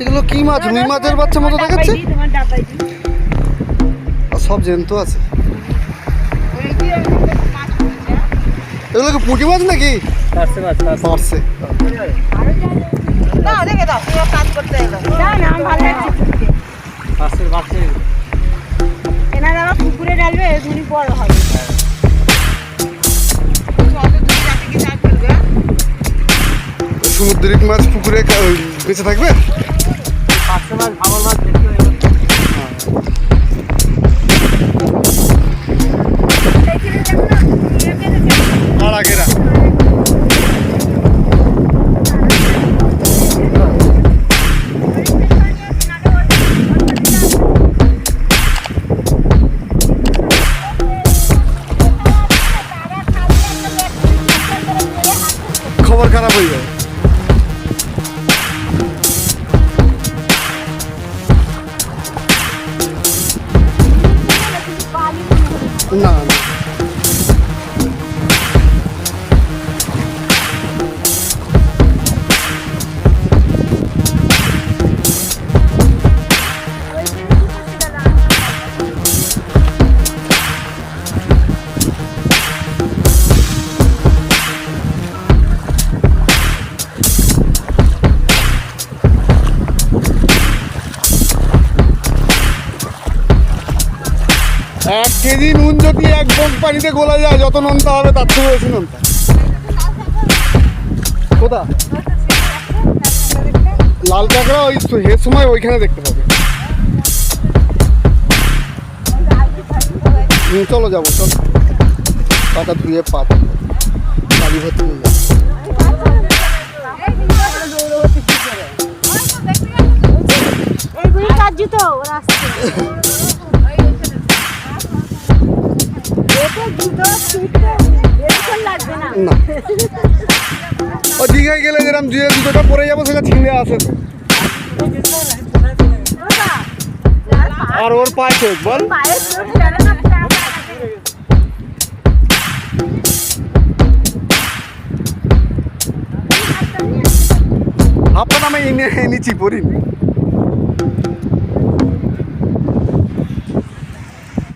এগুলো কি মাছ? রুই মাছের বাচ্চা মতো দেখাচ্ছে? সব জ্যান্ত আছে। এগুলো কি পুঁটি মাছ নাকি? পারছে না রেখে দাও তুমি সমুদ্রিক মাছ পুকুরে বেঁচে থাকবে। আর আগেরা খবর খারাপ হয়ে যায় না এক কেজি নুন যদি এক পানিতে গোলা যায়, যত নোনতা হবে, তার থেকে বেশি নোনতা। কোথা লাল কাঁকড়া ওই হে সময় ওইখানে দেখতে পাবে। চলো যাব, চল। পাটা ধুয়ে পাত বাড়ি ভর্তি হয়ে যাবে। না গেলে যেরকম পরে যাব, সেটা ছিঁড়ে আসে। আর ওর পায়ে বল হাফটা আমি এনে এনেছি, পরিনি